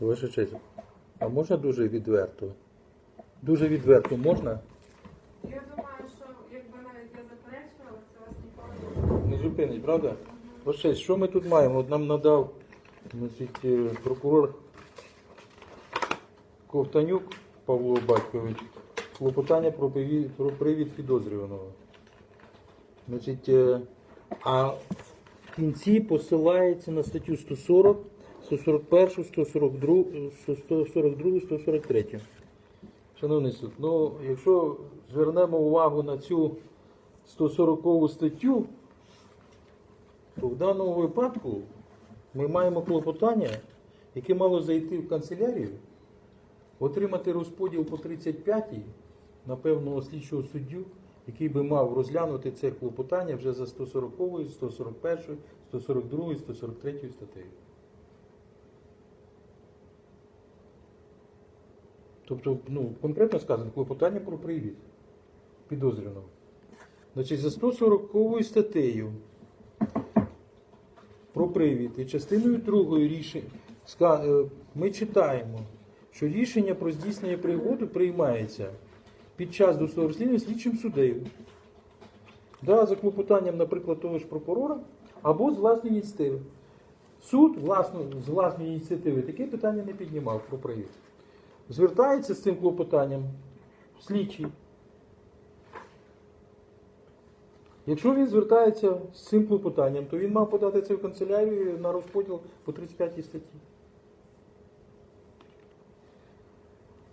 Ваша честь, а можна дуже відверто? Дуже відверто можна? Я думаю, що якби навіть я заперечувала, це вас ніколи не Не зупинить, правда? Ваша честь, що ми тут маємо? От нам надав значить, е, прокурор Ковтанюк Павло Батькович клопотання про привід, про привід підозрюваного. Значить, е, а в кінці посилається на статтю 140, 141, 142, 142, 143. Шановний суд, ну якщо звернемо увагу на цю 140 статтю, то в даному випадку ми маємо клопотання, яке мало зайти в канцелярію, отримати розподіл по 35-й на певного слідчого суддю, який би мав розглянути це клопотання вже за 140, 141, 142, 143 статтею. Тобто, ну, конкретно сказано, клопотання про привід підозрюваного. Значить, за 140 статтею про привід і частиною другої рішення е, ми читаємо, що рішення про здійснення пригоду приймається під час досудового розслідування слідчим суддею. Да, за клопотанням, наприклад, того ж прокурора або з власної ініціативи. Суд власно, з власної ініціативи таке питання не піднімав про привід. Звертається з цим клопотанням слідчий. Якщо він звертається з цим клопотанням, то він мав подати це в канцелярію на розподіл по 35 статті.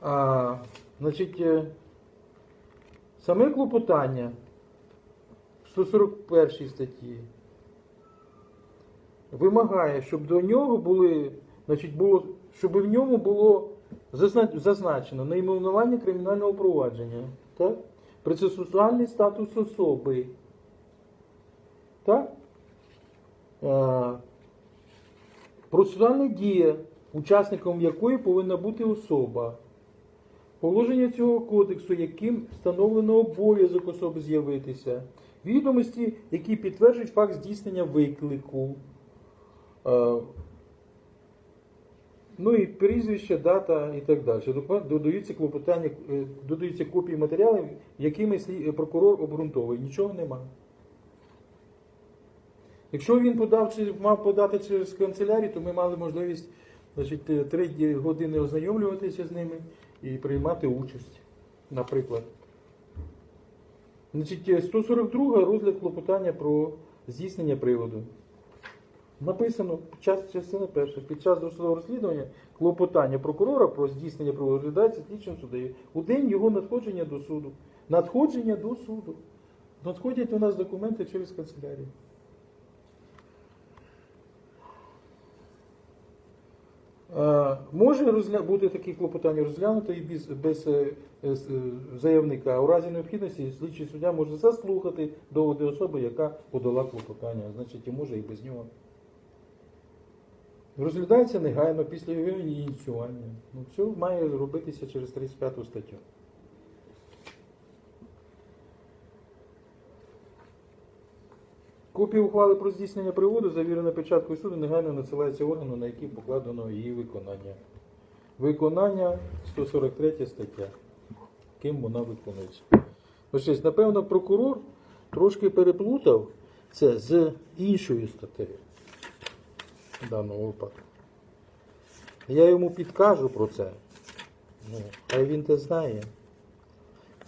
А, значить, е, саме клопотання 141 статті вимагає, щоб до нього були, значить, було, щоб в ньому було зазначено найменування кримінального провадження, так? процесуальний статус особи. Так? Е, Процесуальна дія, учасником якої повинна бути особа. Положення цього кодексу, яким встановлено обов'язок особи з'явитися. Відомості, які підтверджують факт здійснення виклику. Е, Ну і прізвище, дата і так далі. Додаються клопотання, е, додаються копії матеріалів, якими прокурор обґрунтовує. Нічого немає. Якщо він подав мав подати через канцелярію, то ми мали можливість значить, е, три години ознайомлюватися з ними і приймати участь, наприклад. Значить, е, 142 розгляд клопотання про здійснення приводу. Написано під час частини перша, під час досудового розслідування клопотання прокурора про здійснення приводу розглядається слідчим суддею у день його надходження до суду. Надходження до суду. Надходять у нас документи через канцелярію. Може розгля... бути такі клопотання розглянуто і без, без е, е, е, заявника. У разі необхідності слідчий суддя може заслухати доводи особи, яка подала клопотання, значить і може і без нього. Розглядається негайно після його ініціювання. Ну, все має робитися через 35 статтю. Копія ухвали про здійснення приводу, завірена печаткою суду, негайно надсилається органу, на який покладено її виконання. Виконання 143 стаття. Ким вона виконується. Ось, напевно, прокурор трошки переплутав це з іншою статтею в даному випадку. Я йому підкажу про це. Ну, хай він те знає.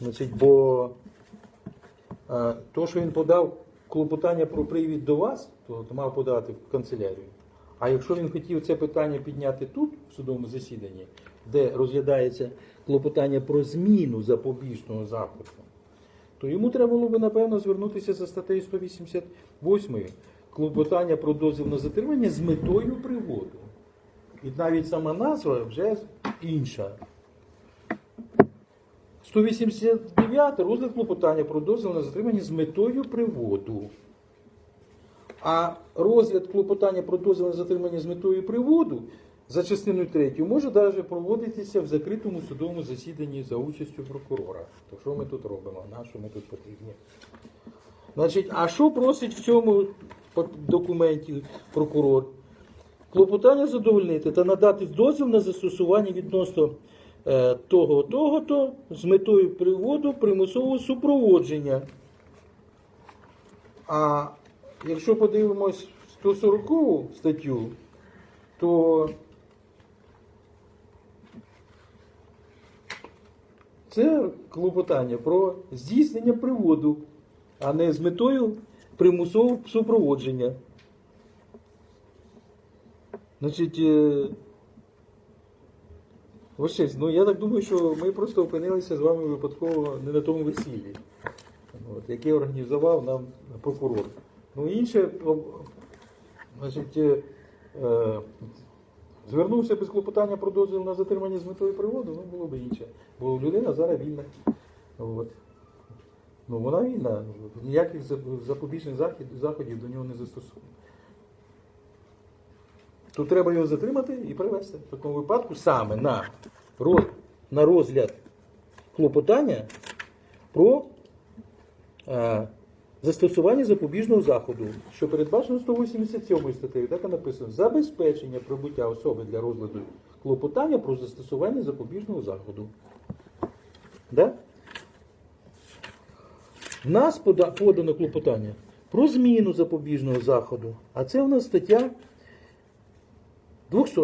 Значить, бо а, то, що він подав клопотання про привід до вас, то, то мав подати в канцелярію. А якщо він хотів це питання підняти тут, в судовому засіданні, де розглядається клопотання про зміну запобіжного заходу, то йому треба було би, напевно, звернутися за статтею 188 клопотання про дозвіл на затримання з метою приводу. І навіть сама назва вже інша. 189 розгляд клопотання про дозвіл на затримання з метою приводу. А розгляд клопотання про дозвіл на затримання з метою приводу за частиною 3 може навіть проводитися в закритому судовому засіданні за участю прокурора. То що ми тут робимо? На що ми тут потрібні? Значить, а що просить в цьому документі прокурор? Клопотання задовольнити та надати дозвіл на застосування відносно е, того, того, то з метою приводу примусового супроводження. А якщо подивимось 140 статтю, то це клопотання про здійснення приводу, а не з метою примусового супроводження. Значить, е, ну я так думаю, що ми просто опинилися з вами випадково не на тому весіллі, от, яке організував нам прокурор. Ну інше, значить, е, е, звернувся без клопотання про дозвіл на затримання з метою приводу, ну було б інше. Бо людина зараз вільна. От. Ну вона вільна, ніяких запобіжних заходів до нього не застосовано. Тут треба його затримати і привезти. В такому випадку саме на, роз, на розгляд клопотання про е, застосування запобіжного заходу, що передбачено 187 статтею, так і написано забезпечення прибуття особи для розгляду клопотання про застосування запобіжного заходу. Да? В нас подано клопотання про зміну запобіжного заходу, а це у нас стаття 200.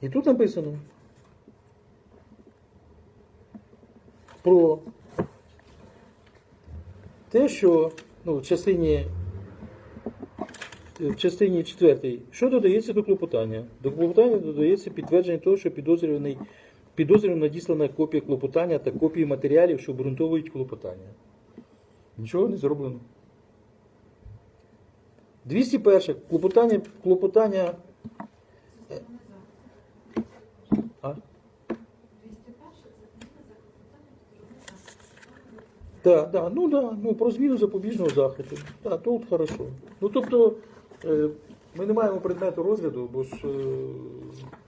І тут написано про те, що ну, в частині в частині 4, що додається до клопотання? До клопотання додається підтвердження того, що підозрюваний підозрюваний надіслана копія клопотання та копії матеріалів, що обґрунтовують клопотання. Нічого не зроблено. 201. Клопотання, клопотання. А? Так, да, ну да, ну про зміну запобіжного заходу. Так, тут хорошо. Ну тобто е, ми не маємо предмету розгляду, бо ж е,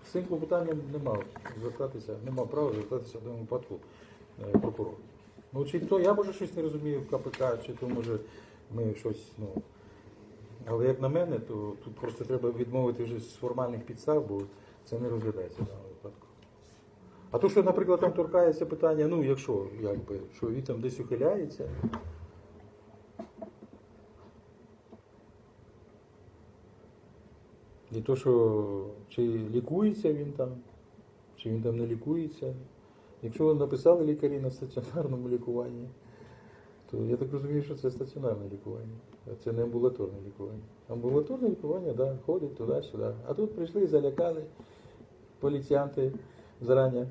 з цим клопотанням не мав звертатися, не мав права звертатися в даному випадку е, прокурор. Ну чи то я може щось не розумію в КПК, чи то може ми щось, ну. Але як на мене, то тут просто треба відмовити вже з формальних підстав, бо це не розглядається в даному випадку. А то, що, наприклад, там торкається питання, ну, якщо, якби, що він там десь ухиляється. І то, що чи лікується він там, чи він там не лікується. Якщо написали лікарі на стаціонарному лікуванні, то я так розумію, що це стаціонарне лікування, а це не амбулаторне лікування. Амбулаторне лікування, так, да, ходить туди-сюди. А тут прийшли, залякали поліціянти зарані.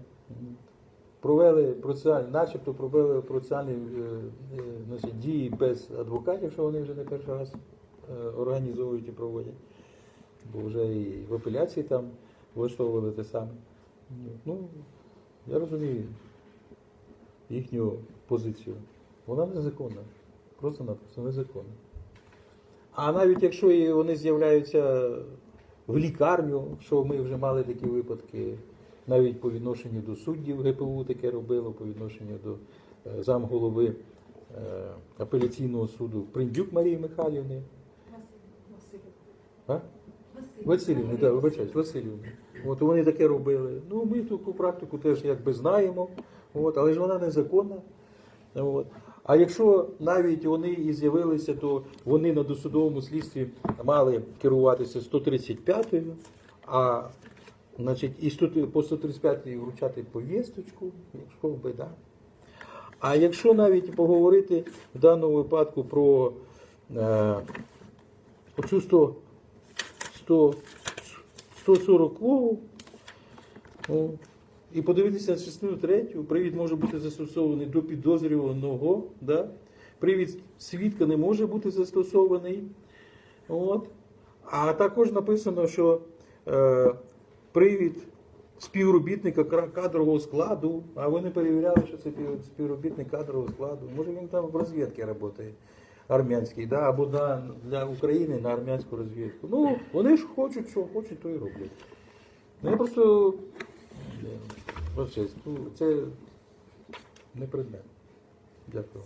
Провели процесуальні, начебто провели процесуальні е, е, значить, дії без адвокатів, що вони вже не перший раз е, організовують і проводять. Бо вже і в апеляції там влаштовували те саме. Ну, я розумію їхню позицію. Вона незаконна. Просто-напросто незаконна. А навіть якщо і вони з'являються в лікарню, що ми вже мали такі випадки, навіть по відношенню до суддів ГПУ таке робило, по відношенню до е, замголови е, апеляційного суду Приндюк Марії Михайлівни. А? Васильівни, так, вибачаюсь, Васильівни. От вони таке робили. Ну, ми таку практику теж якби знаємо, от, але ж вона незаконна. От. А якщо навіть вони і з'явилися, то вони на досудовому слідстві мали керуватися 135-ю, а значить, і 100 по 135-й вручати повісточку, якщо би, да. А якщо навіть поговорити в даному випадку про е, оцю 100, 100, 140 о, і подивитися на частину третю, привід може бути застосований до підозрюваного, да? привід свідка не може бути застосований. От. А також написано, що е, привід співробітника кадрового складу, а ви не перевіряли, що це співробітник кадрового складу. Може він там в розвідці працює армянський, да? або на, для України на армянську розвідку. Ну, вони ж хочуть, що хочуть, то і роблять. Ну, я просто е, ну, це не предмет. Дякую.